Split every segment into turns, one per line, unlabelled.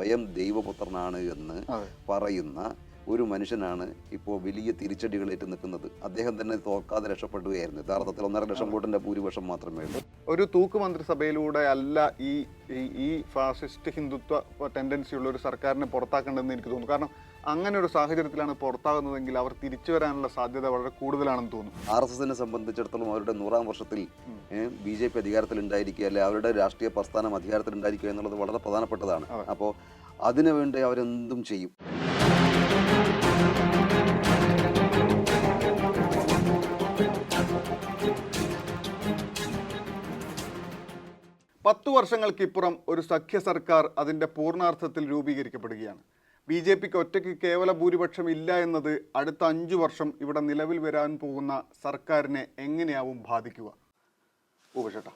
സ്വയം ദൈവപുത്രനാണ് എന്ന് പറയുന്ന ഒരു മനുഷ്യനാണ് ഇപ്പോൾ വലിയ തിരിച്ചടികളേറ്റ് നിൽക്കുന്നത്. അദ്ദേഹം തന്നെ തോക്കാതെ രക്ഷപ്പെടുകയായിരുന്നു. യഥാർത്ഥത്തിൽ ഒന്നര ലക്ഷം വോട്ടിന്റെ ഭൂരിപക്ഷം മാത്രമേ ഉള്ളൂ.
ഒരു തൂക്ക് മന്ത്രിസഭയിലൂടെ അല്ല ഈ ഈ- ഈ ഫാസിസ്റ്റ് ഹിന്ദുത്വ ടെൻഡൻസി ഉള്ള ഒരു സർക്കാരിനെ പുറത്താക്കേണ്ടതെന്ന് എനിക്ക് തോന്നുന്നു. കാരണം അങ്ങനെ ഒരു സാഹചര്യത്തിലാണ് പുറത്താകുന്നതെങ്കിൽ അവർ തിരിച്ചു വരാനുള്ള സാധ്യത വളരെ കൂടുതലാണെന്ന് തോന്നുന്നു.
ആർ എസ് എസിനെ സംബന്ധിച്ചിടത്തോളം അവരുടെ നൂറാം വർഷത്തിൽ ബി ജെ പി അധികാരത്തിൽ ഉണ്ടായിരിക്കുക അല്ലെ അവരുടെ രാഷ്ട്രീയ പ്രസ്ഥാനം അധികാരത്തിൽ ഉണ്ടായിരിക്കുക എന്നുള്ളത് വളരെ പ്രധാനപ്പെട്ടതാണ്. അപ്പോൾ അതിനുവേണ്ടി അവരെന്തും ചെയ്യും.
പത്തു വർഷങ്ങൾക്കിപ്പുറം ഒരു സഖ്യ സർക്കാർ അതിന്റെ പൂർണാർത്ഥത്തിൽ രൂപീകരിക്കപ്പെടുകയാണ്. ബി ജെ പിക്ക് ഒറ്റയ്ക്ക് കേവല ഭൂരിപക്ഷം ഇല്ല എന്നത് അടുത്ത അഞ്ചു വർഷം ഇവിടെ നിലവിൽ വരാൻ പോകുന്ന സർക്കാരിനെ എങ്ങനെയാവും ബാധിക്കുക? ഉപചേട്ടാ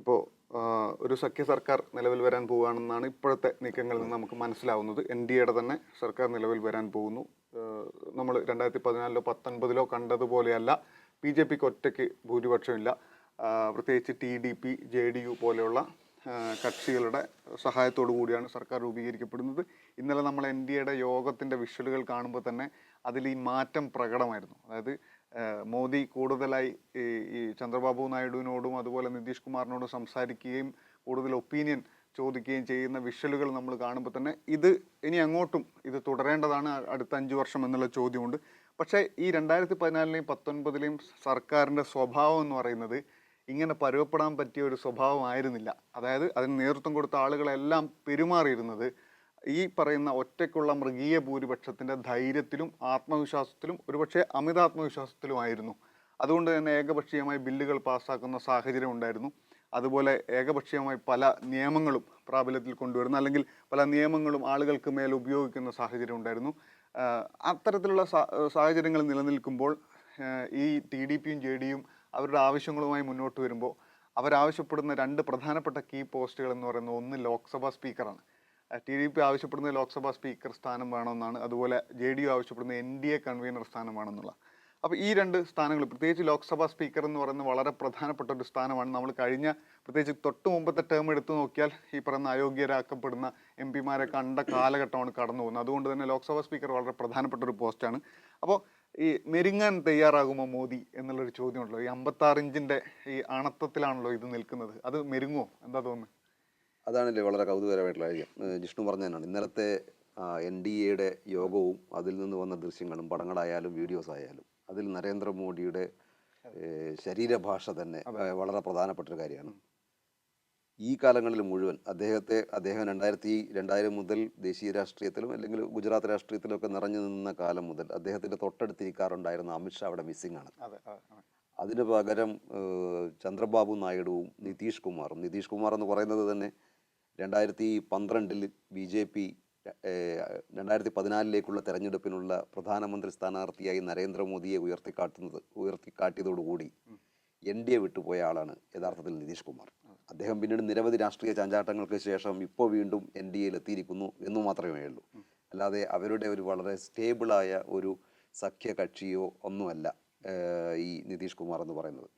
ഇപ്പോൾ ഒരു സഖ്യ സർക്കാർ നിലവിൽ വരാൻ പോവുകയാണെന്നാണ് ഇപ്പോഴത്തെ നീക്കങ്ങളിൽ നിന്ന് നമുക്ക് മനസ്സിലാവുന്നത്. എൻ ഡി എയുടെ തന്നെ സർക്കാർ നിലവിൽ വരാൻ പോകുന്നു. നമ്മൾ രണ്ടായിരത്തി പതിനാലിലോ പത്തൊൻപതിലോ കണ്ടതുപോലെയല്ല ബി ജെ പിക്ക് ഒറ്റയ്ക്ക് ഭൂരിപക്ഷമില്ല. പ്രത്യേകിച്ച് T D P J D U പോലെയുള്ള കക്ഷികളുടെ സഹായത്തോടു കൂടിയാണ് സർക്കാർ രൂപീകരിക്കപ്പെടുന്നത്. ഇന്നലെ നമ്മൾ എൻ ഡി എയുടെ യോഗത്തിന്റെ വിഷ്വലുകൾ കാണുമ്പോൾ തന്നെ അതിൽ ഈ മാറ്റം പ്രകടമായിരുന്നു. അതായത് മോദി കൂടുതലായി ഈ ചന്ദ്രബാബു നായിഡുവിനോടും അതുപോലെ നിതീഷ് കുമാറിനോടും സംസാരിക്കുകയും കൂടുതൽ ഒപ്പീനിയൻ ചോദിക്കുകയും ചെയ്യുന്ന വിഷ്വലുകൾ നമ്മൾ കാണുമ്പോൾ തന്നെ ഇത് ഇനി അങ്ങോട്ടും ഇത് തുടരേണ്ടതാണ് അടുത്ത അഞ്ച് വർഷം എന്നുള്ള ചോദ്യമുണ്ട്. പക്ഷേ ഈ രണ്ടായിരത്തി പതിനാലിലെയും പത്തൊൻപതിലെയും സർക്കാരിന്റെ സ്വഭാവം എന്ന് പറയുന്നത് ഇങ്ങനെ പരുവപ്പെടാൻ പറ്റിയ ഒരു സ്വഭാവമായിരുന്നില്ല. അതായത് അതിന് നേതൃത്വം കൊടുത്ത ആളുകളെല്ലാം പെരുമാറിയിരുന്നത് ഈ പറയുന്ന ഒറ്റയ്ക്കുള്ള മൃഗീയ ഭൂരിപക്ഷത്തിന്റെ ധൈര്യത്തിലും ആത്മവിശ്വാസത്തിലും ഒരുപക്ഷെ അമിതാത്മവിശ്വാസത്തിലുമായിരുന്നു. അതുകൊണ്ട് തന്നെ ഏകപക്ഷീയമായി ബില്ലുകൾ പാസ്സാക്കുന്ന സാഹചര്യം ഉണ്ടായിരുന്നു. അതുപോലെ ഏകപക്ഷീയമായി പല നിയമങ്ങളും പ്രാബല്യത്തിൽ കൊണ്ടുവരുന്ന. അല്ലെങ്കിൽ പല നിയമങ്ങളും ആളുകൾക്ക് മേൽ ഉപയോഗിക്കുന്ന സാഹചര്യം ഉണ്ടായിരുന്നു. അത്തരത്തിലുള്ള സാഹചര്യങ്ങൾ നിലനിൽക്കുമ്പോൾ ഈ ടി ഡി പിയും ജെ ഡിയും അവരുടെ ആവശ്യങ്ങളുമായി മുന്നോട്ട് വരുമ്പോൾ അവരാവശ്യപ്പെടുന്ന രണ്ട് പ്രധാനപ്പെട്ട കീ പോസ്റ്റുകൾ എന്ന് പറയുന്നത് ഒന്ന് ലോക്സഭാ സ്പീക്കറാണ്. ടി ഡി പി ആവശ്യപ്പെടുന്ന ലോക്സഭാ സ്പീക്കർ സ്ഥാനം വേണമെന്നാണ്. അതുപോലെ ജെ ഡി യു ആവശ്യപ്പെടുന്ന എൻ ഡി എ കൺവീനർ സ്ഥാനം വേണമെന്നുള്ള. അപ്പോൾ ഈ രണ്ട് സ്ഥാനങ്ങൾ പ്രത്യേകിച്ച് ലോക്സഭാ സ്പീക്കർ എന്ന് പറയുന്ന വളരെ പ്രധാനപ്പെട്ട ഒരു സ്ഥാനമാണ്. നമ്മൾ കഴിഞ്ഞ പ്രത്യേകിച്ച് തൊട്ട് മുമ്പത്തെ ടേം എടുത്തു നോക്കിയാൽ ഈ പറയുന്ന അയോഗ്യരാക്കപ്പെടുന്ന എം പിമാരെ കണ്ട കാലഘട്ടമാണ് കടന്നു പോകുന്നത് അതുകൊണ്ട് തന്നെ ലോക്സഭാ സ്പീക്കർ വളരെ പ്രധാനപ്പെട്ട ഒരു പോസ്റ്റാണ് അപ്പോൾ ഈ മെരുങ്ങാൻ തയ്യാറാകുമോ മോദി എന്നുള്ളൊരു ചോദ്യമുണ്ടല്ലോ. ഈ അമ്പത്താറ് ഇഞ്ചിന്റെ ഈ അണത്തത്തിലാണല്ലോ ഇത് നിൽക്കുന്നത്. അത് മെരുങ്ങോ എന്താ തോന്നുന്നത്?
അതാണല്ലേ വളരെ കൗതുകരമായിട്ടുള്ള കാര്യം. ജിഷ്ണു പറഞ്ഞതാണ് ഇന്നലത്തെ എൻ ഡി എയുടെ യോഗവും അതിൽ നിന്ന് വന്ന ദൃശ്യങ്ങളും പടങ്ങളായാലും വീഡിയോസ് ആയാലും അതിൽ നരേന്ദ്രമോദിയുടെ ശരീരഭാഷ തന്നെ വളരെ പ്രധാനപ്പെട്ട ഒരു കാര്യമാണ്. ഈ കാലങ്ങളിൽ മുഴുവൻ അദ്ദേഹത്തെ അദ്ദേഹം രണ്ടായിരത്തി രണ്ടായിരം മുതൽ ദേശീയ രാഷ്ട്രീയത്തിലും അല്ലെങ്കിൽ ഗുജറാത്ത് രാഷ്ട്രീയത്തിലും ഒക്കെ നിറഞ്ഞു നിന്ന കാലം മുതൽ അദ്ദേഹത്തിന്റെ തൊട്ടടുത്തിരിക്കാറുണ്ടായിരുന്ന അമിത്ഷാ അവിടെ മിസ്സിംഗ് ആണ്.
അതെ അതെ അതെ.
അതിന് പകരം ചന്ദ്രബാബു നായിഡുവും നിതീഷ് കുമാറും. നിതീഷ് കുമാർ എന്ന് പറയുന്നത് തന്നെ രണ്ടായിരത്തി പന്ത്രണ്ടിൽ ബി ജെ പി രണ്ടായിരത്തി പതിനാലിലേക്കുള്ള തെരഞ്ഞെടുപ്പിനുള്ള പ്രധാനമന്ത്രി സ്ഥാനാർത്ഥിയായി നരേന്ദ്രമോദിയെ ഉയർത്തിക്കാട്ടുന്നത് ഉയർത്തിക്കാട്ടിയതോടുകൂടി എൻ ഡി എ വിട്ടുപോയ ആളാണ് യഥാർത്ഥത്തിൽ നിതീഷ് കുമാർ. അദ്ദേഹം പിന്നീട് നിരവധി രാഷ്ട്രീയ ചാഞ്ചാട്ടങ്ങൾക്ക് ശേഷം ഇപ്പോൾ വീണ്ടും എൻ ഡി എയിൽ എത്തിയിരിക്കുന്നു എന്ന് മാത്രമേ ഉള്ളൂ. അല്ലാതെ അവരുടെ ഒരു വളരെ സ്റ്റേബിളായ ഒരു സഖ്യ കക്ഷിയോ ഒന്നുമല്ല ഈ നിതീഷ് കുമാർ എന്ന് പറയുന്നത്.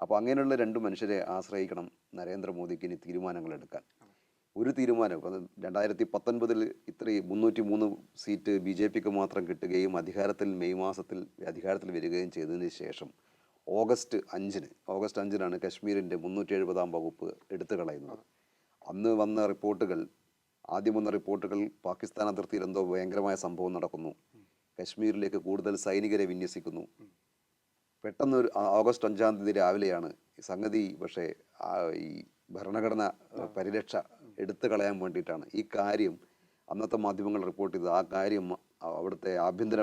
അപ്പോൾ അങ്ങനെയുള്ള രണ്ട് മനുഷ്യരെ ആശ്രയിക്കണം നരേന്ദ്രമോദിക്ക് ഇനി തീരുമാനങ്ങൾ എടുക്കാൻ. ഒരു തീരുമാനം ഇപ്പം രണ്ടായിരത്തി പത്തൊൻപതിൽ ഇത്രയും മുന്നൂറ്റി മൂന്ന് സീറ്റ് ബി ജെ പിക്ക് മാത്രം കിട്ടുകയും അധികാരത്തിൽ മെയ് മാസത്തിൽ അധികാരത്തിൽ വരികയും ചെയ്തതിന് ശേഷം ഓഗസ്റ്റ് അഞ്ചിന് ഓഗസ്റ്റ് അഞ്ചിനാണ് കശ്മീരിന്റെ മുന്നൂറ്റി എഴുപതാം വകുപ്പ് എടുത്തു കളയുന്നത്. അന്ന് വന്ന റിപ്പോർട്ടുകൾ ആദ്യം വന്ന റിപ്പോർട്ടുകൾ പാകിസ്ഥാൻ അതിർത്തിയിൽ എന്തോ ഭയങ്കരമായ സംഭവം നടക്കുന്നു. കശ്മീരിലേക്ക് കൂടുതൽ സൈനികരെ വിന്യസിക്കുന്നു. പെട്ടെന്ന് ഒരു ഓഗസ്റ്റ് അഞ്ചാം തീയതി രാവിലെയാണ് സംഗതി പക്ഷേ ഈ ഭരണഘടന പരിരക്ഷ എടുത്തു കളയാൻ വേണ്ടിയിട്ടാണ്. ഈ കാര്യം അന്നത്തെ മാധ്യമങ്ങൾ റിപ്പോർട്ട് ചെയ്തത്. ആ കാര്യം അവിടുത്തെ ആഭ്യന്തര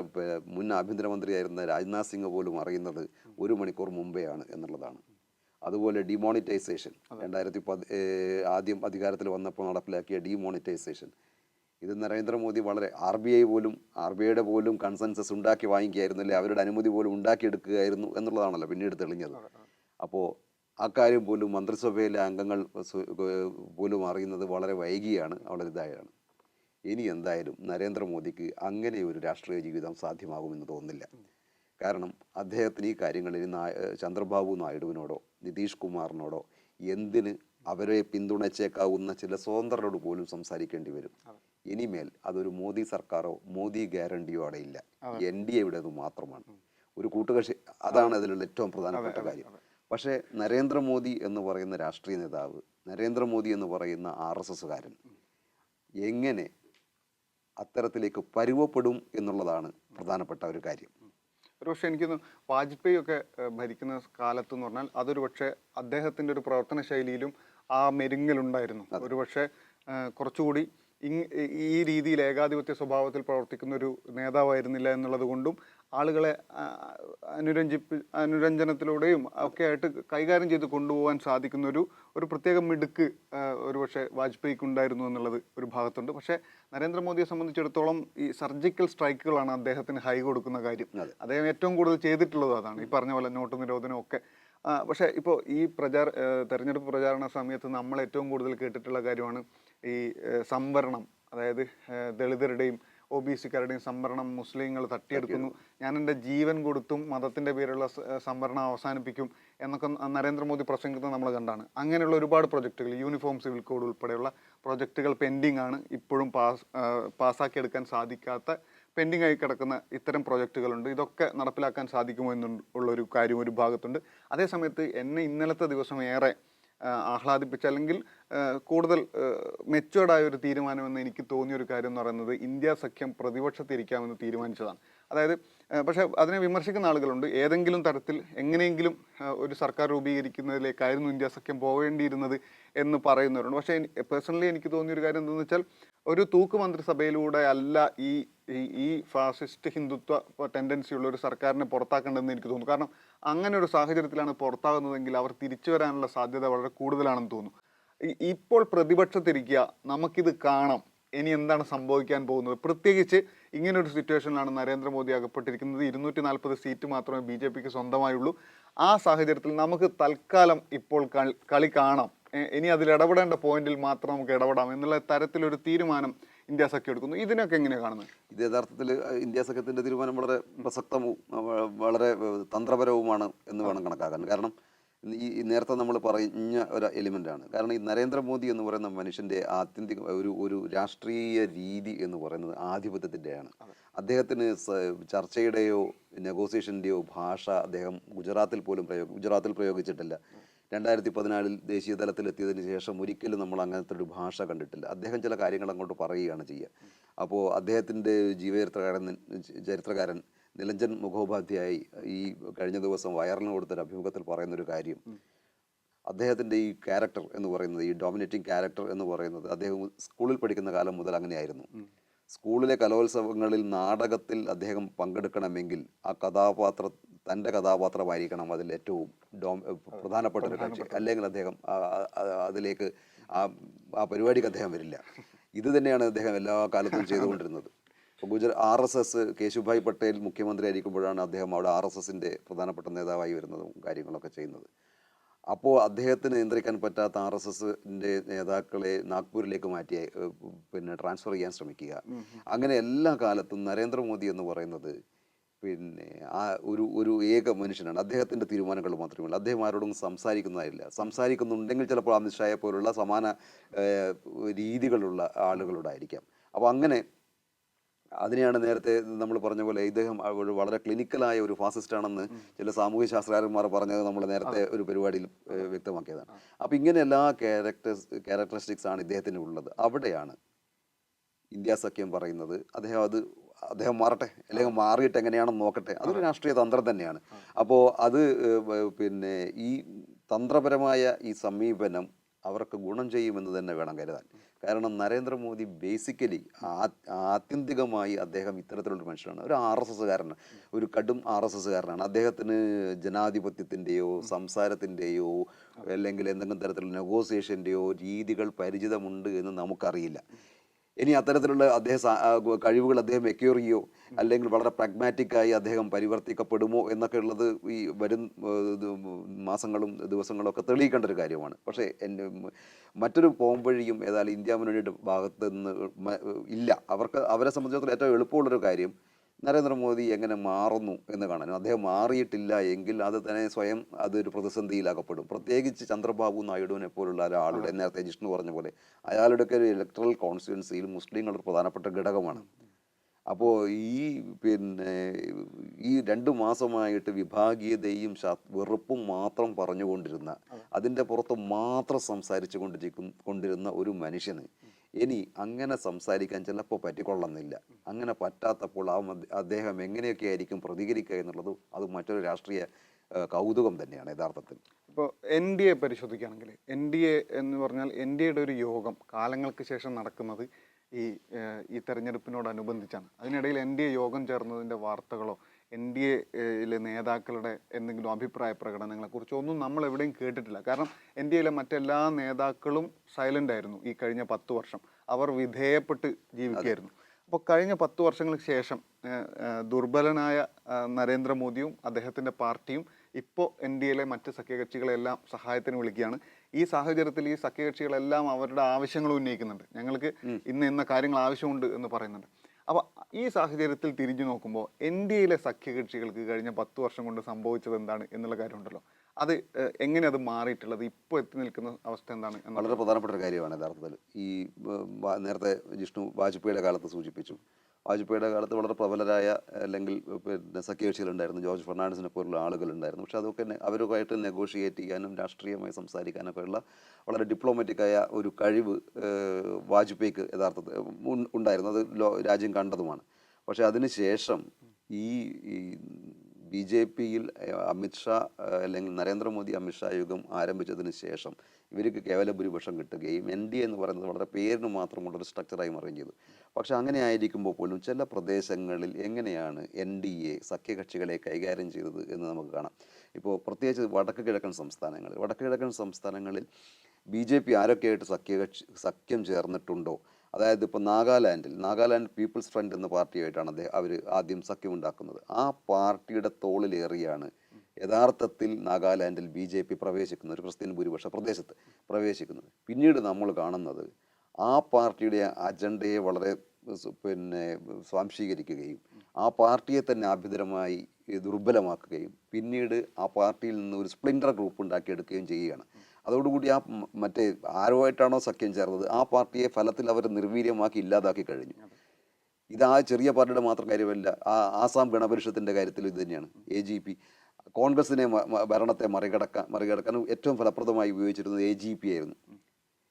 മുൻ ആഭ്യന്തരമന്ത്രിയായിരുന്ന രാജ്നാഥ് സിംഗ് പോലും അറിയുന്നത് ഒരു മണിക്കൂർ മുമ്പെയാണ് എന്നുള്ളതാണ്. അതുപോലെ ഡിമോണിറ്റൈസേഷൻ രണ്ടായിരത്തി പത് ആദ്യം അധികാരത്തിൽ വന്നപ്പോൾ നടപ്പിലാക്കിയ ഡിമോണിറ്റൈസേഷൻ ഇത് നരേന്ദ്രമോദി വളരെ ആർ ബി ഐ പോലും ആർ ബി ഐയുടെ പോലും കൺസെൻസസ് ഉണ്ടാക്കി വാങ്ങിക്കുകയായിരുന്നു അല്ലെ അവരുടെ അനുമതി പോലും ഉണ്ടാക്കിയെടുക്കുകയായിരുന്നു എന്നുള്ളതാണല്ലോ പിന്നീട് തെളിഞ്ഞത്. അപ്പോൾ ആ കാര്യം പോലും മന്ത്രിസഭയിലെ അംഗങ്ങൾ പോലും അറിയുന്നത് വളരെ വൈകിയാണ് വളരെ ഇതായാണ്. ഇനി എന്തായാലും നരേന്ദ്രമോദിക്ക് അങ്ങനെ ഒരു രാഷ്ട്രീയ ജീവിതം സാധ്യമാകുമെന്ന് തോന്നുന്നില്ല. കാരണം അദ്ദേഹത്തിന് ഈ കാര്യങ്ങളിൽ ചന്ദ്രബാബു നായിഡുവിനോടോ നിതീഷ് കുമാറിനോടോ എന്തിന് അവരെ പിന്തുണച്ചേക്കാവുന്ന ചില സ്വതന്ത്രരോട് പോലും സംസാരിക്കേണ്ടി വരും. ഇനിമേൽ അതൊരു മോദി സർക്കാരോ മോദി ഗ്യാരണ്ടിയോ അവിടെ ഇല്ല. എൻ ഡി എയുടേത് മാത്രമാണ്. ഒരു കൂട്ടുകക്ഷി അതാണ് അതിലുള്ള ഏറ്റവും പ്രധാനപ്പെട്ട കാര്യം. പക്ഷേ നരേന്ദ്രമോദി എന്ന് പറയുന്ന രാഷ്ട്രീയ നേതാവ് നരേന്ദ്രമോദി എന്ന് പറയുന്ന ആർ എസ് എസ്സുകാരൻ എങ്ങനെ അത്തരത്തിലേക്ക് പരുവപ്പെടും എന്നുള്ളതാണ് പ്രധാനപ്പെട്ട ഒരു കാര്യം.
ഒരു പക്ഷേ എനിക്കൊന്ന് വാജ്പേയി ഒക്കെ ഭരിക്കുന്ന കാലത്ത് എന്ന് പറഞ്ഞാൽ അതൊരു പക്ഷേ അദ്ദേഹത്തിന്റെ ഒരു പ്രവർത്തന ശൈലിയിലും ആ മെരുങ്ങലുണ്ടായിരുന്നു ഒരു പക്ഷേ കുറച്ചുകൂടി ഈ രീതിയിൽ ഏകാധിപത്യ സ്വഭാവത്തിൽ പ്രവർത്തിക്കുന്ന ഒരു നേതാവായിരുന്നില്ല എന്നുള്ളത് കൊണ്ടും ആളുകളെ അനുരഞ്ജിപ്പ് അനുരഞ്ജനത്തിലൂടെയും ഒക്കെ ആയിട്ട് കൈകാര്യം ചെയ്ത് കൊണ്ടുപോകാൻ സാധിക്കുന്ന ഒരു ഒരു പ്രത്യേക മിടുക്ക് ഒരുപക്ഷെ ഒരു പക്ഷേ വാജ്പേയിക്ക് ഉണ്ടായിരുന്നു എന്നുള്ളത് ഒരു ഭാഗത്തുണ്ട്. പക്ഷേ നരേന്ദ്രമോദിയെ സംബന്ധിച്ചിടത്തോളം ഈ സർജിക്കൽ സ്ട്രൈക്കുകളാണ് അദ്ദേഹത്തിന് ഹൈ കൊടുക്കുന്ന കാര്യം. അദ്ദേഹം ഏറ്റവും കൂടുതൽ ചെയ്തിട്ടുള്ളത് അതാണ്. ഈ പറഞ്ഞ പോലെ നോട്ട് നിരോധനം ഒക്കെ. പക്ഷേ ഇപ്പോൾ ഈ പ്രചാര തെരഞ്ഞെടുപ്പ് പ്രചാരണ സമയത്ത് നമ്മൾ ഏറ്റവും കൂടുതൽ കേട്ടിട്ടുള്ള കാര്യമാണ് ഈ സംവരണം. അതായത് ദളിതരുടെയും ഒ ബി സിക്കാരുടെയും സംവരണം മുസ്ലിങ്ങൾ തട്ടിയെടുക്കുന്നു. ഞാൻ എന്റെ ജീവൻ കൊടുത്തും മതത്തിന്റെ പേരിലുള്ള സംവരണം അവസാനിപ്പിക്കും എന്നൊക്കെ നരേന്ദ്രമോദി പ്രസംഗിക്കുന്നത് നമ്മൾ കണ്ടാണ്. അങ്ങനെയുള്ള ഒരുപാട് പ്രൊജക്റ്റുകൾ യൂണിഫോം സിവിൽ കോഡ് ഉൾപ്പെടെയുള്ള പ്രൊജക്റ്റുകൾ പെൻഡിങ് ആണ് ഇപ്പോഴും പാസ് പാസ്സാക്കിയെടുക്കാൻ സാധിക്കാത്ത പെൻഡിങ് ആയി കിടക്കുന്ന ഇത്തരം പ്രൊജക്റ്റുകളുണ്ട് ഇതൊക്കെ നടപ്പിലാക്കാൻ സാധിക്കുമോ എന്നുള്ളൊരു കാര്യം ഒരു ഭാഗത്തുണ്ട്. അതേസമയത്ത് എന്നെ ഇന്നലത്തെ ദിവസം ഏറെ ആഹ്ലാദിപ്പിച്ച അല്ലെങ്കിൽ കൂടുതൽ മെച്ചുവേർഡായ ഒരു തീരുമാനമെന്ന് എനിക്ക് തോന്നിയ ഒരു കാര്യം എന്ന് പറയുന്നത് ഇന്ത്യ സഖ്യം പ്രതിപക്ഷത്തിരിക്കാമെന്ന് തീരുമാനിച്ചതാണ്. അതായത് പക്ഷേ അതിനെ വിമർശിക്കുന്ന ആളുകളുണ്ട്. ഏതെങ്കിലും തരത്തിൽ എങ്ങനെയെങ്കിലും ഒരു സർക്കാർ രൂപീകരിക്കുന്നതിലേക്കായിരുന്നു ഇന്ത്യ സഖ്യം പോകേണ്ടിയിരുന്നത് എന്ന് പറയുന്നവരുണ്ട്. പക്ഷേ പേഴ്സണലി എനിക്ക് തോന്നിയ ഒരു കാര്യം എന്തെന്ന് വെച്ചാൽ ഒരു തൂക്ക് മന്ത്രിസഭയിലൂടെ അല്ല ഈ ഈ- ഫാസിസ്റ്റ് ഹിന്ദുത്വ ടെൻഡൻസിയുള്ള ഒരു സർക്കാരിനെ പുറത്താക്കേണ്ടതെന്ന് എനിക്ക് തോന്നുന്നു. കാരണം അങ്ങനെ ഒരു സാഹചര്യത്തിലാണ് പുറത്താകുന്നതെങ്കിൽ അവർ തിരിച്ചു വരാനുള്ള സാധ്യത വളരെ കൂടുതലാണെന്ന് തോന്നുന്നു. ഇപ്പോൾ പ്രതിപക്ഷത്തിരിക്കുക നമുക്കിത് കാണാം. ഇനി എന്താണ് സംഭവിക്കാൻ പോകുന്നത്? പ്രത്യേകിച്ച് ഇങ്ങനൊരു സിറ്റുവേഷനിലാണ് നരേന്ദ്രമോദി അകപ്പെട്ടിരിക്കുന്നത്. ഇരുന്നൂറ്റി നാൽപ്പത് സീറ്റ് മാത്രമേ ബി ജെ പിക്ക് സ്വന്തമായുള്ളൂ. ആ സാഹചര്യത്തിൽ നമുക്ക് തൽക്കാലം ഇപ്പോൾ കളി- കാണാം. ഇനി അതിൽ ഇടപെടേണ്ട പോയിന്റിൽ മാത്രം നമുക്ക് ഇടപെടാം എന്നുള്ള തരത്തിലൊരു തീരുമാനം ഇന്ത്യ സഖ്യം എടുക്കുന്നു. ഇതിനൊക്കെ എങ്ങനെയാണ് കാണുന്നത്?
ഇത് യഥാർത്ഥത്തിൽ ഇന്ത്യ സഖ്യത്തിന്റെ തീരുമാനം വളരെ പ്രസക്തവും വളരെ തന്ത്രപരവുമാണ് എന്ന് വേണം കണക്കാക്കാൻ. കാരണം ഈ നേരത്തെ നമ്മൾ പറഞ്ഞ ഒരു എലിമെന്റാണ് കാരണം ഈ നരേന്ദ്രമോദി എന്ന് പറയുന്ന മനുഷ്യന്റെ ആത്യന്തിക ഒരു ഒരു രാഷ്ട്രീയ രീതി എന്ന് പറയുന്നത് ആധിപത്യത്തിന്റെയാണ്. അദ്ദേഹത്തിന് ചർച്ചയുടെയോ നെഗോസിയേഷന്റെയോ ഭാഷ അദ്ദേഹം ഗുജറാത്തിൽ പോലും പ്രയോഗ ഗുജറാത്തിൽ പ്രയോഗിച്ചിട്ടില്ല. രണ്ടായിരത്തി പതിനാലിൽ ദേശീയ തലത്തിൽ എത്തിയതിന് ശേഷം ഒരിക്കലും നമ്മൾ അങ്ങനത്തെ ഒരു ഭാഷ കണ്ടിട്ടില്ല. അദ്ദേഹം ചില കാര്യങ്ങൾ അങ്ങോട്ട് പറയുകയാണ് ചെയ്യുക. അപ്പോൾ അദ്ദേഹത്തിന്റെ ജീവചരിത്രകാരൻ ചരിത്രകാരൻ നിലഞ്ജൻ മുഖോപാധ്യായി ഈ കഴിഞ്ഞ ദിവസം വയറിന് കൊടുത്തൊരു അഭിമുഖത്തിൽ പറയുന്നൊരു കാര്യം. അദ്ദേഹത്തിന്റെ ഈ ക്യാരക്ടർ എന്ന് പറയുന്നത് ഈ ഡോമിനേറ്റിംഗ് ക്യാരക്ടർ എന്ന് പറയുന്നത് അദ്ദേഹം സ്കൂളിൽ പഠിക്കുന്ന കാലം മുതൽ അങ്ങനെയായിരുന്നു. സ്കൂളിലെ കലോത്സവങ്ങളിൽ നാടകത്തിൽ അദ്ദേഹം പങ്കെടുക്കണമെങ്കിൽ ആ കഥാപാത്ര തന്റെ കഥാപാത്രമായിരിക്കണം അതിൽ ഏറ്റവും ഡോം പ്രധാനപ്പെട്ട ഒരു കക്ഷി. അല്ലെങ്കിൽ അദ്ദേഹം അതിലേക്ക് ആ ആ പരിപാടിക്ക് അദ്ദേഹം വരില്ല. ഇത് തന്നെയാണ് അദ്ദേഹം എല്ലാ കാലത്തും ചെയ്തുകൊണ്ടിരുന്നത്. ഇപ്പോൾ ഗുജറാ R S S Keshubhai Patel മുഖ്യമന്ത്രി ആയിരിക്കുമ്പോഴാണ് അദ്ദേഹം അവിടെ ആർ എസ് എസിന്റെ പ്രധാനപ്പെട്ട നേതാവായി വരുന്നതും കാര്യങ്ങളൊക്കെ ചെയ്യുന്നത്. അപ്പോൾ അദ്ദേഹത്തിന് നിയന്ത്രിക്കാൻ പറ്റാത്ത ആർ എസ് എസിന്റെ നേതാക്കളെ നാഗ്പൂരിലേക്ക് മാറ്റി പിന്നെ ട്രാൻസ്ഫർ ചെയ്യാൻ ശ്രമിക്കുക. അങ്ങനെ എല്ലാ കാലത്തും നരേന്ദ്രമോദി എന്ന് പറയുന്നത് പിന്നെ ആ ഒരു ഒരു ഏക മനുഷ്യനാണ്. അദ്ദേഹത്തിന്റെ തീരുമാനങ്ങൾ മാത്രമേ ഉള്ളൂ അദ്ദേഹം ആരോടും സംസാരിക്കുന്നതായില്ല. സംസാരിക്കുന്നുണ്ടെങ്കിൽ ചിലപ്പോൾ അമിത്ഷായെ പോലുള്ള സമാന രീതികളുള്ള ആളുകളോടായിരിക്കാം. അപ്പോൾ അങ്ങനെ അതിനെയാണ് നേരത്തെ നമ്മൾ പറഞ്ഞ പോലെ ഇദ്ദേഹം ഒരു വളരെ ക്ലിനിക്കലായ ഒരു ഫാസിസ്റ്റ് ആണെന്ന് ചില സാമൂഹ്യ ശാസ്ത്രകാരന്മാർ പറഞ്ഞത് നമ്മൾ നേരത്തെ ഒരു പരിപാടിയിൽ വ്യക്തമാക്കിയതാണ്. അപ്പോൾ ഇങ്ങനെ എല്ലാ ക്യാരക്ടേഴ്സ് ക്യാരക്ടറിസ്റ്റിക്സ് ആണ് ഇദ്ദേഹത്തിന് ഉള്ളത്. അവിടെയാണ് ഇന്ത്യ സഖ്യം പറയുന്നത്. അദ്ദേഹം അത് അദ്ദേഹം മാറട്ടെ അല്ലെങ്കിൽ മാറിയിട്ട് എങ്ങനെയാണെന്ന് നോക്കട്ടെ. അതൊരു രാഷ്ട്രീയ തന്ത്രം തന്നെയാണ്. അപ്പോൾ അത് പിന്നെ ഈ തന്ത്രപരമായ ഈ സമീപനം അവർക്ക് ഗുണം ചെയ്യുമെന്ന് തന്നെ വേണം കരുതാൻ. കാരണം നരേന്ദ്രമോദി ബേസിക്കലി ആത്യന്തികമായി അദ്ദേഹം ഇത്തരത്തിലുള്ള മനുഷ്യനാണ്. ഒരു ആർ എസ് എസ്സുകാരനാണ്. ഒരു കടും ആർ എസ് എസ്സുകാരനാണ്. അദ്ദേഹത്തിന് ജനാധിപത്യത്തിന്റെയോ സംസാരത്തിന്റെയോ അല്ലെങ്കിൽ എന്തെങ്കിലും തരത്തിലുള്ള നെഗോസിയേഷന്റെയോ രീതികൾ പരിചിതമുണ്ട് എന്ന് നമുക്കറിയില്ല. ഇനി അത്തരത്തിലുള്ള അദ്ദേഹം കഴിവുകൾ അദ്ദേഹം എക്യൂർ ചെയ്യോ? അല്ലെങ്കിൽ വളരെ പ്രാഗ്മാറ്റിക്കായി അദ്ദേഹം പരിവർത്തിക്കപ്പെടുമോ? എന്നൊക്കെ ഉള്ളത് ഈ വരും മാസങ്ങളും ദിവസങ്ങളും ഒക്കെ തെളിയിക്കേണ്ട ഒരു കാര്യമാണ്. പക്ഷേ എന്റെ മറ്റൊരു പോംവഴിയും ഏതായാലും ഇന്ത്യ മുന്നണിയുടെ ഭാഗത്ത് നിന്ന് ഇല്ല. അവർക്ക് അവരെ സംബന്ധിച്ചിടത്തോളം ഏറ്റവും എളുപ്പമുള്ളൊരു കാര്യം നരേന്ദ്രമോദി എങ്ങനെ മാറുന്നു എന്ന് കാണാനും അദ്ദേഹം മാറിയിട്ടില്ല എങ്കിൽ അത് തന്നെ സ്വയം അതൊരു പ്രതിസന്ധിയിലാകപ്പെടും പ്രത്യേകിച്ച് ചന്ദ്രബാബു നായിഡുവിനെ പോലുള്ള ഒരാളുടെ നേരത്തെ ജിഷ്ണു പറഞ്ഞ പോലെ അയാളുടെയൊക്കെ ഒരു ഇലക്ട്രൽ കോൺസ്റ്റിറ്റ്യുവൻസിയിൽ മുസ്ലിങ്ങൾ ഒരു പ്രധാനപ്പെട്ട ഘടകമാണ്. അപ്പോൾ ഈ പിന്നെ ഈ രണ്ട് മാസമായിട്ട് വിഭാഗീയതയും വെറുപ്പും മാത്രം പറഞ്ഞുകൊണ്ടിരുന്ന അതിന്റെ പുറത്ത് മാത്രം സംസാരിച്ചു കൊണ്ടിരിക്കും കൊണ്ടിരുന്ന ഒരു മനുഷ്യന് ഇനി അങ്ങനെ സംസാരിക്കാൻ ചിലപ്പോൾ പറ്റിക്കൊള്ളുന്നില്ല. അങ്ങനെ പറ്റാത്തപ്പോൾ ആ അദ്ദേഹം എങ്ങനെയൊക്കെ ആയിരിക്കും പ്രതികരിക്കുക എന്നുള്ളത് അത് മറ്റൊരു രാഷ്ട്രീയ കൗതുകം തന്നെയാണ് യഥാർത്ഥത്തിൽ.
ഇപ്പോൾ എൻ ഡി എ പരിശോധിക്കുകയാണെങ്കിൽ എൻ ഡി എ എന്ന് പറഞ്ഞാൽ എൻ ഡി എയുടെ ഒരു യോഗം കാലങ്ങൾക്ക് ശേഷം നടക്കുന്നത് ഈ ഈ തെരഞ്ഞെടുപ്പിനോടനുബന്ധിച്ചാണ്. അതിനിടയിൽ എൻ ഡി എ യോഗം ചേർന്നതിന്റെ വാർത്തകളോ എൻ ഡി എയിലെ നേതാക്കളുടെ എന്തെങ്കിലും അഭിപ്രായ പ്രകടനങ്ങളെ കുറിച്ചോ ഒന്നും നമ്മൾ എവിടെയും കേട്ടിട്ടില്ല. കാരണം എൻ ഡി എയിലെ മറ്റെല്ലാ നേതാക്കളും സൈലന്റ് ആയിരുന്നു ഈ കഴിഞ്ഞ പത്ത് വർഷം. അവർ വിധേയപ്പെട്ട് ജീവിക്കുകയായിരുന്നു. അപ്പോൾ കഴിഞ്ഞ പത്ത് വർഷങ്ങൾക്ക് ശേഷം ദുർബലനായ നരേന്ദ്രമോദിയും അദ്ദേഹത്തിന്റെ പാർട്ടിയും ഇപ്പോൾ എൻ ഡി എയിലെ മറ്റ് സഖ്യകക്ഷികളെല്ലാം സഹായത്തിന് വിളിക്കുകയാണ്. ഈ സാഹചര്യത്തിൽ ഈ സഖ്യകക്ഷികളെല്ലാം അവരുടെ ആവശ്യങ്ങൾ ഉന്നയിക്കുന്നുണ്ട്. ഞങ്ങൾക്ക് ഇന്ന് ഇന്ന കാര്യങ്ങൾ ആവശ്യമുണ്ട് എന്ന് പറയുന്നുണ്ട്. അപ്പോൾ ഈ സാഹചര്യത്തിൽ തിരിഞ്ഞു നോക്കുമ്പോൾ എൻ ഡി എയിലെ സഖ്യകക്ഷികൾക്ക് കഴിഞ്ഞ പത്ത് വർഷം കൊണ്ട് സംഭവിച്ചത് എന്താണ് എന്നുള്ള കാര്യമുണ്ടല്ലോ. അത് എങ്ങനെ അത് മാറിയിട്ടുള്ളത്? ഇപ്പോൾ എത്തി നിൽക്കുന്ന അവസ്ഥ എന്താണ്
വളരെ പ്രധാനപ്പെട്ട ഒരു കാര്യമാണ് യഥാർത്ഥത്തിൽ. ഈ നേരത്തെ ജിഷ്ണു വാജ്പേയിയുടെ കാലത്ത് സൂചിപ്പിച്ചു. വാജ്പേയിയുടെ കാലത്ത് വളരെ പ്രബലരായ അല്ലെങ്കിൽ പിന്നെ സഖ്യകക്ഷികളുണ്ടായിരുന്നു. ജോർജ് ഫെർണാണ്ടസിനെ പോലുള്ള ആളുകളുണ്ടായിരുന്നു. പക്ഷേ അതൊക്കെ അവരുമായിട്ട് നെഗോഷിയേറ്റ് ചെയ്യാനും രാഷ്ട്രീയമായി സംസാരിക്കാനൊക്കെ ഉള്ള വളരെ ഡിപ്ലോമാറ്റിക്കായ ഒരു കഴിവ് വാജ്പേയിക്ക് യഥാർത്ഥത്തിൽ ഉണ്ടായിരുന്നു. അത് രാജ്യം കണ്ടതുമാണ്. പക്ഷേ അതിനുശേഷം ഈ ബി ജെ പിയിൽ അമിത്ഷാ അല്ലെങ്കിൽ നരേന്ദ്രമോദി അമിത്ഷാ യുഗം ആരംഭിച്ചതിന് ശേഷം ഇവർക്ക് കേവല ഭൂരിപക്ഷം കിട്ടുകയും എൻ ഡി എന്ന് പറയുന്നത് വളരെ പേരിന് മാത്രമുള്ളൊരു സ്ട്രക്ചറായി മാറുകയും ചെയ്തു. പക്ഷേ അങ്ങനെ ആയിരിക്കുമ്പോൾ പോലും ചില പ്രദേശങ്ങളിൽ എങ്ങനെയാണ് എൻ ഡി എ സഖ്യകക്ഷികളെ കൈകാര്യം ചെയ്തത് എന്ന് നമുക്ക് കാണാം. ഇപ്പോൾ പ്രത്യേകിച്ച് വടക്ക് കിഴക്കൻ സംസ്ഥാനങ്ങളിൽ വടക്ക് കിഴക്കൻ സംസ്ഥാനങ്ങളിൽ ബി ജെ പി ആരൊക്കെയായിട്ട് സഖ്യകക്ഷി സഖ്യം ചേർന്നിട്ടുണ്ടോ? അതായത് ഇപ്പോൾ നാഗാലാൻഡിൽ നാഗാലാൻഡ് പീപ്പിൾസ് ഫ്രണ്ട് എന്ന പാർട്ടിയായിട്ടാണ് അദ്ദേഹം അവർ ആദ്യം സഖ്യമുണ്ടാക്കുന്നത് ആ പാർട്ടിയുടെ തോളിലേറിയാണ് യഥാർത്ഥത്തിൽ നാഗാലാൻഡിൽ ബി ജെ പി പ്രവേശിക്കുന്നത് ഒരു ക്രിസ്ത്യൻ ഭൂരിപക്ഷ പ്രദേശത്ത് പ്രവേശിക്കുന്നത്. പിന്നീട് നമ്മൾ കാണുന്നത് ആ പാർട്ടിയുടെ അജണ്ടയെ വളരെ പിന്നെ സ്വാംശീകരിക്കുകയും ആ പാർട്ടിയെ തന്നെ ആഭ്യന്തരമായി ദുർബലമാക്കുകയും പിന്നീട് ആ പാർട്ടിയിൽ നിന്ന് ഒരു സ്പ്ലിൻഡർ ഗ്രൂപ്പ് ഉണ്ടാക്കിയെടുക്കുകയും ചെയ്യുകയാണ്. അതോടുകൂടി ആ മറ്റേ ആരുമായിട്ടാണോ സഖ്യം ചേർന്നത് ആ പാർട്ടിയെ ഫലത്തിൽ അവർ നിർവീര്യമാക്കി ഇല്ലാതാക്കി കഴിഞ്ഞു. ഇത് ആ ചെറിയ പാർട്ടിയുടെ മാത്രം കാര്യമല്ല ആ ആസാം ഗണപരിഷത്തിന്റെ കാര്യത്തിൽ ഇത് തന്നെയാണ്. എ ജി പി കോൺഗ്രസിനെ ഭരണത്തെ മറികടക്കാൻ മറികടക്കാൻ ഏറ്റവും ഫലപ്രദമായി ഉപയോഗിച്ചിരുന്നത് എ ജി പി ആയിരുന്നു.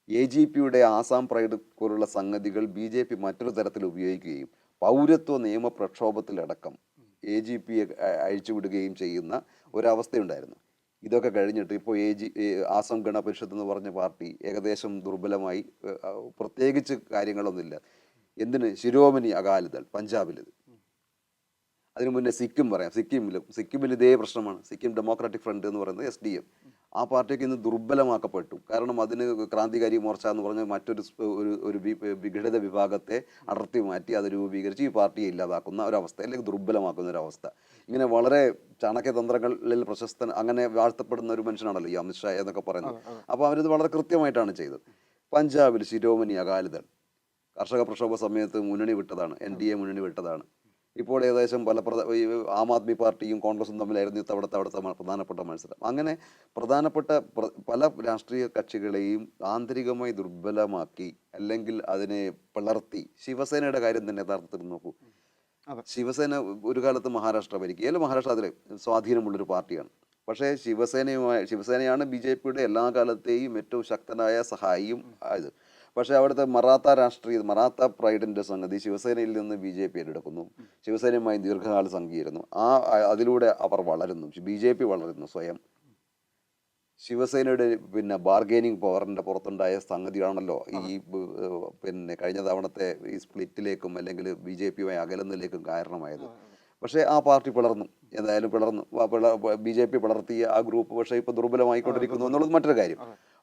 എ ജി പിയുടെ ആസാം പ്രൈഡ് പോലുള്ള സംഗതികൾ ബി ജെ പി മറ്റൊരു തരത്തിൽ ഉപയോഗിക്കുകയും പൗരത്വ നിയമ പ്രക്ഷോഭത്തിലടക്കം എ ജി പിയെ അഴിച്ചുവിടുകയും ചെയ്യുന്ന ഒരവസ്ഥയുണ്ടായിരുന്നു. ഇതൊക്കെ കഴിഞ്ഞിട്ട് ഇപ്പോൾ എ ജി ആസം ഗണ ഗണപരിഷത്ത് എന്ന് പറഞ്ഞ പാർട്ടി ഏകദേശം ദുർബലമായി പ്രത്യേകിച്ച് കാര്യങ്ങളൊന്നുമില്ല. എന്തിന്? ശിരോമണി അകാലിദൾ പഞ്ചാബിലിത് അതിനു മുന്നേ സിക്കിം പറയാം. സിക്കിമിലും സിക്കിമിൽ ഇതേ പ്രശ്നമാണ്. സിക്കിം ഡെമോക്രാറ്റിക് ഫ്രണ്ട് എന്ന് പറയുന്നത് എസ് ഡി എം. ആ പാർട്ടിയൊക്കെ ഇന്ന് ദുർബലമാക്കപ്പെട്ടു. കാരണം അതിന് ക്രാന്തികാരി മോർച്ച എന്ന് പറഞ്ഞ മറ്റൊരു ഒരു ഒരു വിഘടിത വിഭാഗത്തെ അടർത്തി മാറ്റി അത് രൂപീകരിച്ച് ഈ പാർട്ടിയെ ഇല്ലാതാക്കുന്ന ഒരവസ്ഥ അല്ലെങ്കിൽ ദുർബലമാക്കുന്ന ഒരവസ്ഥ. ഇങ്ങനെ വളരെ ചാണക്യതന്ത്രങ്ങളിൽ പ്രശസ്തൻ അങ്ങനെ വാഴ്ത്തപ്പെടുന്ന ഒരു മനുഷ്യനാണല്ലോ ഈ അമിത്ഷാ എന്നൊക്കെ പറയുന്നത്. അപ്പോൾ അവരിത് വളരെ കൃത്യമായിട്ടാണ് ചെയ്തത്. പഞ്ചാബിൽ ശിരോമണി അകാലിദൾ. കർഷക പ്രക്ഷോഭ സമയത്ത് മുന്നണി വിട്ടതാണ് എൻ ഡി എ മുന്നണി വിട്ടതാണ്. ഇപ്പോൾ ഏകദേശം പല പ്രധ ആം ആദ്മി പാർട്ടിയും കോൺഗ്രസും തമ്മിലായിരുന്നു ഇത്തവണത്തെ അവിടുത്തെ പ്രധാനപ്പെട്ട മത്സരം. അങ്ങനെ പ്രധാനപ്പെട്ട പല രാഷ്ട്രീയ കക്ഷികളെയും ആന്തരികമായി ദുർബലമാക്കി അല്ലെങ്കിൽ അതിനെ പിളർത്തി ശിവസേനയുടെ കാര്യം തന്നെ യഥാർത്ഥത്തിൽ നോക്കൂ. ശിവസേന ഒരു കാലത്ത് മഹാരാഷ്ട്ര ഭരിക്കുക. അല്ലെങ്കിൽ മഹാരാഷ്ട്ര അതിൽ സ്വാധീനമുള്ളൊരു പാർട്ടിയാണ്. പക്ഷേ ശിവസേനയുമായി ശിവസേനയാണ് ബി ജെ പിയുടെ എല്ലാ കാലത്തെയും ഏറ്റവും ശക്തനായ സഹായിയും ആയത് പക്ഷേ അവിടുത്തെ മറാത്ത രാഷ്ട്രീയ മറാത്ത പ്രൈഡിന്റെ സംഗതി ശിവസേനയിൽ നിന്ന് ബി ജെ പി ഏറ്റെടുക്കുന്നു. ശിവസേനയുമായി ദീർഘകാല സംഘിയിരുന്നു ആ ആ- അതിലൂടെ അവർ വളരുന്നു. ബി ജെ പി വളരുന്നു സ്വയം. ശിവസേനയുടെ പിന്നെ ബാർഗെയിനിങ് പവറിന്റെ പുറത്തുണ്ടായ സംഗതിയാണല്ലോ ഈ പിന്നെ കഴിഞ്ഞ തവണത്തെ ഈ സ്പ്ലിറ്റിലേക്കും അല്ലെങ്കിൽ ബി ജെ പിയുമായി അകലുന്നതിലേക്കും കാരണമായത്. പക്ഷേ ആ പാർട്ടി പിളർന്നു. എന്തായാലും പിളർന്നു. ബി ജെ പി പിളർത്തിയ ആ ഗ്രൂപ്പ് പക്ഷേ ഇപ്പോൾ ദുർബലമായിക്കൊണ്ടിരിക്കുന്നു എന്നുള്ളത് മറ്റൊരു കാര്യം.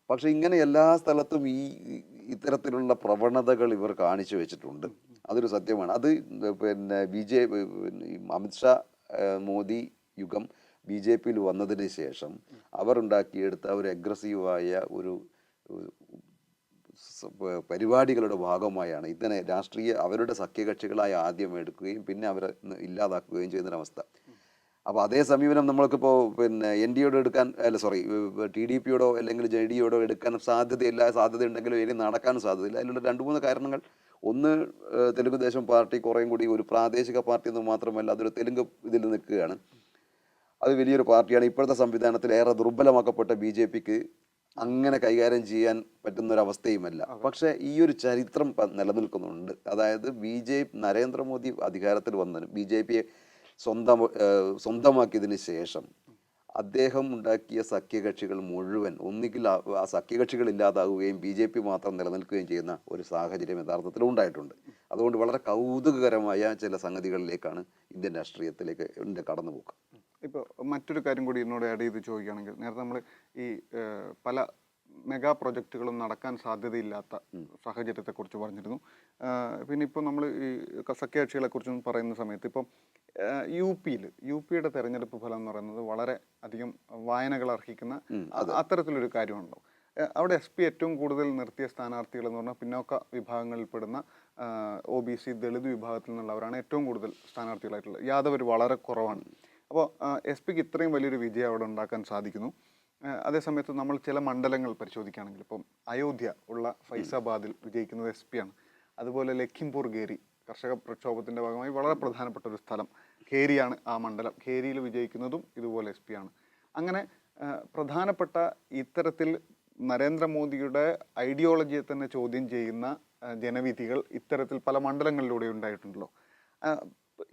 പക്ഷേ ഇങ്ങനെ എല്ലാ സ്ഥലത്തും ഈ ഇത്തരത്തിലുള്ള പ്രവണതകൾ ഇവർ കാണിച്ചു വെച്ചിട്ടുണ്ട്. അതൊരു സത്യമാണ്. അത് പിന്നെ ബി ജെ അമിത്ഷാ മോദി യുഗം ബി ജെ പിയിൽ വന്നതിന് ശേഷം അവർ ഉണ്ടാക്കിയെടുത്ത ഒരു അഗ്രസീവായ ഒരു പരിപാടികളുടെ ഭാഗമായാണ് ഇതിനെ രാഷ്ട്രീയ അവരുടെ സഖ്യകക്ഷികളായി ആദ്യം എടുക്കുകയും പിന്നെ അവരെ ഇല്ലാതാക്കുകയും ചെയ്യുന്നൊരവസ്ഥ. അപ്പോൾ അതേ സമീപനം നമ്മൾക്കിപ്പോൾ പിന്നെ എൻ ഡി യോട് എടുക്കാൻ അല്ല സോറി ടി ഡി പിയോടോ അല്ലെങ്കിൽ ജെ ഡി യോടോ എടുക്കാൻ സാധ്യതയില്ല സാധ്യത ഉണ്ടെങ്കിലും ഇനി നടക്കാനും സാധ്യതയില്ല. അതിലുള്ള രണ്ട് മൂന്ന് കാരണങ്ങൾ. ഒന്ന് തെലുങ്ക് ദേശം പാർട്ടി കുറേയും കൂടി ഒരു പ്രാദേശിക പാർട്ടി എന്ന് മാത്രമല്ല അതൊരു തെലുങ്ക് ഇതിൽ നിൽക്കുകയാണ്. അത് വലിയൊരു പാർട്ടിയാണ്. ഇപ്പോഴത്തെ സംവിധാനത്തിൽ ഏറെ ദുർബലമാക്കപ്പെട്ട ബി ജെ പിക്ക് അങ്ങനെ കൈകാര്യം ചെയ്യാൻ പറ്റുന്ന ഒരു അവസ്ഥയുമല്ല പക്ഷേ ഈ ഒരു ചരിത്രം നിലനിൽക്കുന്നുണ്ട്. അതായത് ബി ജെ നരേന്ദ്രമോദി അധികാരത്തിൽ വന്നതിന് ബി ജെ പിയെ സ്വന്തം സ്വന്തമാക്കിയതിന് ശേഷം അദ്ദേഹം ഉണ്ടാക്കിയ സഖ്യകക്ഷികൾ മുഴുവൻ ഒന്നുകിൽ ആ സഖ്യകക്ഷികൾ ഇല്ലാതാവുകയും ബി ജെ പി മാത്രം നിലനിൽക്കുകയും ചെയ്യുന്ന ഒരു സാഹചര്യം യഥാർത്ഥത്തിൽ ഉണ്ടായിട്ടുണ്ട്. അതുകൊണ്ട് വളരെ കൗതുകകരമായ ചില സംഗതികളിലേക്കാണ് ഇന്ത്യൻ രാഷ്ട്രീയത്തിലേക്ക് കടന്നുപോക്ക്.
ഇപ്പോൾ മറ്റൊരു കാര്യം കൂടി എന്നോട് ആഡ് ചെയ്ത് ചോദിക്കുകയാണെങ്കിൽ നേരത്തെ നമ്മൾ ഈ പല മെഗാ പ്രൊജക്റ്റുകളും നടക്കാൻ സാധ്യതയില്ലാത്ത സാഹചര്യത്തെക്കുറിച്ച് പറഞ്ഞിരുന്നു. പിന്നെ ഇപ്പോൾ നമ്മൾ ഈ സഖ്യകക്ഷികളെ കുറിച്ചും പറയുന്ന സമയത്ത് ഇപ്പം യു പിയിൽ യു പിയുടെ തെരഞ്ഞെടുപ്പ് ഫലം എന്ന് പറയുന്നത് വളരെ അധികം വായനകൾ അർഹിക്കുന്ന അത്തരത്തിലൊരു കാര്യമുണ്ടോ അവിടെ എസ് പി ഏറ്റവും കൂടുതൽ നിർത്തിയ സ്ഥാനാർത്ഥികൾ എന്ന് പറഞ്ഞാൽ പിന്നോക്ക വിഭാഗങ്ങളിൽപ്പെടുന്ന ഒ ബി സി ദളിത് വിഭാഗത്തിൽ നിന്നുള്ളവരാണ് ഏറ്റവും കൂടുതൽ സ്ഥാനാർത്ഥികളായിട്ടുള്ളത്. യാദവർ വളരെ കുറവാണ്. അപ്പോൾ എസ് പിക്ക് ഇത്രയും വലിയൊരു വിജയം അവിടെ ഉണ്ടാക്കാൻ സാധിക്കുന്നു. അതേസമയത്ത് നമ്മൾ ചില മണ്ഡലങ്ങൾ പരിശോധിക്കുകയാണെങ്കിൽ ഇപ്പം അയോധ്യ ഉള്ള ഫൈസാബാദിൽ വിജയിക്കുന്നത് എസ് പി ആണ്. അതുപോലെ ലഖിംപൂർ ഖേരി കർഷക പ്രക്ഷോഭത്തിന്റെ ഭാഗമായി വളരെ പ്രധാനപ്പെട്ട ഒരു സ്ഥലം. ഖേരിയാണ് ആ മണ്ഡലം. ഖേരിയിൽ വിജയിക്കുന്നതും ഇതുപോലെ എസ് പി ആണ്. അങ്ങനെ പ്രധാനപ്പെട്ട ഇത്തരത്തിൽ നരേന്ദ്രമോദിയുടെ ഐഡിയോളജിയെ തന്നെ ചോദ്യം ചെയ്യുന്ന ജനവിധികൾ ഇത്തരത്തിൽ പല മണ്ഡലങ്ങളിലൂടെ ഉണ്ടായിട്ടുണ്ടല്ലോ.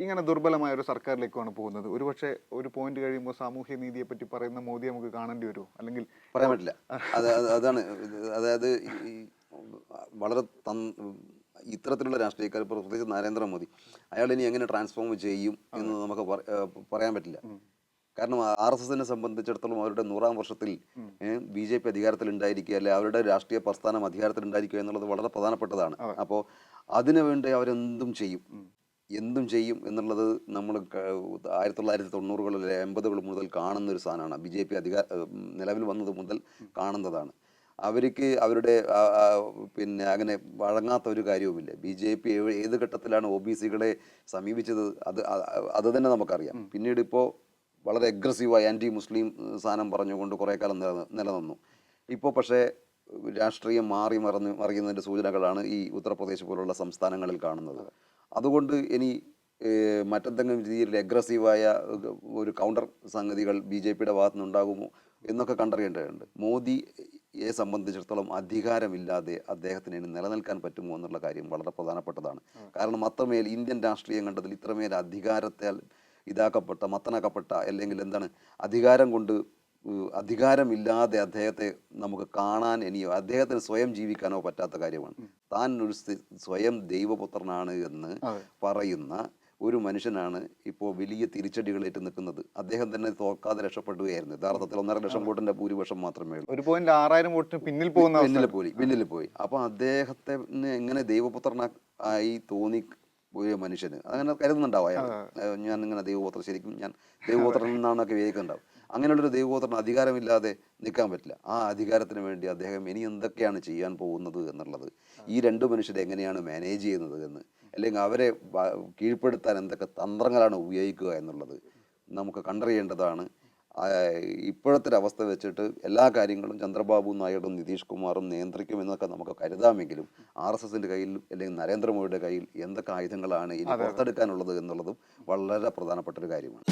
ഇങ്ങനെ ദുർബലമായ ഒരു സർക്കാരിലേക്കാണ് പോകുന്നത്. ഒരുപക്ഷെ ഒരു പോയിന്റ് കഴിയുമ്പോൾ സാമൂഹ്യ നീതിയെ പറ്റി പറയുന്ന മോദി നമുക്ക് കാണേണ്ടി വരുമോ? അല്ലെങ്കിൽ
പറയാൻ പറ്റില്ല. അത് അത് അതാണ്. അതായത് ഈ- വളരെ ഇത്തരത്തിലുള്ള രാഷ്ട്രീയക്കാർ ഇപ്പോൾ പ്രത്യേകിച്ച് നരേന്ദ്രമോദി അയാൾ ഇനി എങ്ങനെ ട്രാൻസ്ഫോം ചെയ്യും എന്ന് നമുക്ക് പറയാൻ പറ്റില്ല. കാരണം ആർ എസ് എസിനെ സംബന്ധിച്ചിടത്തോളം അവരുടെ നൂറാം വർഷത്തിൽ ബി ജെ പി അധികാരത്തിൽ ഉണ്ടായിരിക്കുക അല്ലെ അവരുടെ രാഷ്ട്രീയ പ്രസ്ഥാനം അധികാരത്തിൽ ഉണ്ടായിരിക്കുക എന്നുള്ളത് വളരെ പ്രധാനപ്പെട്ടതാണ്. അപ്പോൾ അതിനു വേണ്ടി അവരെന്തും ചെയ്യും. എന്തും ചെയ്യും എന്നുള്ളത് നമ്മൾ ആയിരത്തി തൊള്ളായിരത്തി തൊണ്ണൂറുകളിലെ എൺപതുകൾ മുതൽ കാണുന്ന ഒരു സാധനമാണ്. ബി ജെ പി അധികാര നിലവിൽ വന്നത് മുതൽ കാണുന്നതാണ്. അവർക്ക് അവരുടെ പിന്നെ അങ്ങനെ വഴങ്ങാത്ത ഒരു കാര്യവുമില്ല. ബി ജെ പി ഏത് ഘട്ടത്തിലാണ് ഒ ബി സികളെ സമീപിച്ചത്? അത് അത് തന്നെ നമുക്കറിയാം. പിന്നീട് ഇപ്പോൾ വളരെ അഗ്രസീവായി ആന്റി മുസ്ലിം സാധനം പറഞ്ഞുകൊണ്ട് കുറേ കാലം നില നിലനിന്നു. ഇപ്പോൾ പക്ഷേ രാഷ്ട്രീയം മാറി മറന്ന് മറിയുന്നതിന്റെ സൂചനകളാണ് ഈ ഉത്തർപ്രദേശ് പോലുള്ള സംസ്ഥാനങ്ങളിൽ കാണുന്നത്. അതുകൊണ്ട് ഇനി മറ്റെന്തെങ്കിലും രീതിയിൽ അഗ്രസീവായ ഒരു കൗണ്ടർ സംഗതികൾ ബി ജെ പിയുടെ ഭാഗത്തു നിന്നുണ്ടാകുമോ എന്നൊക്കെ കണ്ടറിയേണ്ടതുണ്ട്. മോദിയെ സംബന്ധിച്ചിടത്തോളം അധികാരമില്ലാതെ അദ്ദേഹത്തിന് ഇനി നിലനിൽക്കാൻ പറ്റുമോ എന്നുള്ള കാര്യം വളരെ പ്രധാനപ്പെട്ടതാണ്. കാരണം അത്രമേൽ ഇന്ത്യൻ രാഷ്ട്രീയം കണ്ടതിൽ ഇത്രമേൽ അധികാരത്താൽ ഇതാക്കപ്പെട്ട മത്തനാക്കപ്പെട്ട അല്ലെങ്കിൽ എന്താണ് അധികാരം കൊണ്ട് അധികാരമില്ലാതെ അദ്ദേഹത്തെ നമുക്ക് കാണാൻ ഇനിയോ അദ്ദേഹത്തിന് സ്വയം ജീവിക്കാനോ പറ്റാത്ത കാര്യമാണ്. താൻ ഒരു സ്വയം ദൈവപുത്രനാണ് എന്ന് പറയുന്ന ഒരു മനുഷ്യനാണ് ഇപ്പോൾ വലിയ തിരിച്ചടികളേറ്റ് നിൽക്കുന്നത്. അദ്ദേഹം തന്നെ തോക്കാതെ രക്ഷപ്പെടുകയായിരുന്നു. യഥാർത്ഥത്തിൽ ഒന്നര ലക്ഷം വോട്ടിന്റെ ഭൂരിപക്ഷം മാത്രമേ ഉള്ളൂ.
ഒരു പോയിന്റ് ആറായിരം വോട്ടിന് പിന്നിൽ പോകുന്ന
പിന്നിൽ പോയി പിന്നിൽ പോയി. അപ്പൊ അദ്ദേഹത്തെ എങ്ങനെ ദൈവപുത്രനായി തോന്നി ഒരു മനുഷ്യന്? അങ്ങനെ കരുതുന്നുണ്ടാവും അയാൾ. ഞാൻ ഇങ്ങനെ ദൈവപുത്രൻ ശരിക്കും ഞാൻ ദൈവപുത്രൻ എന്നാണൊക്കെ അങ്ങനെയുള്ളൊരു ദൈവപുത്രൻ അധികാരമില്ലാതെ നിൽക്കാൻ പറ്റില്ല. ആ അധികാരത്തിന് വേണ്ടി അദ്ദേഹം ഇനി എന്തൊക്കെയാണ് ചെയ്യാൻ പോകുന്നത് എന്നുള്ളത്. ഈ രണ്ട് മനുഷ്യരെ എങ്ങനെയാണ് മാനേജ് ചെയ്യുന്നത് എന്ന്. അല്ലെങ്കിൽ അവരെ കീഴ്പ്പെടുത്താൻ എന്തൊക്കെ തന്ത്രങ്ങളാണ് ഉപയോഗിക്കുക എന്നുള്ളത് നമുക്ക് കണ്ടറിയേണ്ടതാണ്. ഇപ്പോഴത്തെ അവസ്ഥ വെച്ചിട്ട് എല്ലാ കാര്യങ്ങളും ചന്ദ്രബാബു നായിഡും നിതീഷ് കുമാറും നിയന്ത്രിക്കും എന്നൊക്കെ നമുക്ക് കരുതാമെങ്കിലും ആർ എസ് എസിന്റെ കയ്യിൽ അല്ലെങ്കിൽ നരേന്ദ്രമോദിയുടെ കയ്യിൽ എന്തൊക്കെ ആയുധങ്ങളാണ് ഇനി പുറത്തെടുക്കാനുള്ളത് എന്നുള്ളതും വളരെ പ്രധാനപ്പെട്ട ഒരു കാര്യമാണ്.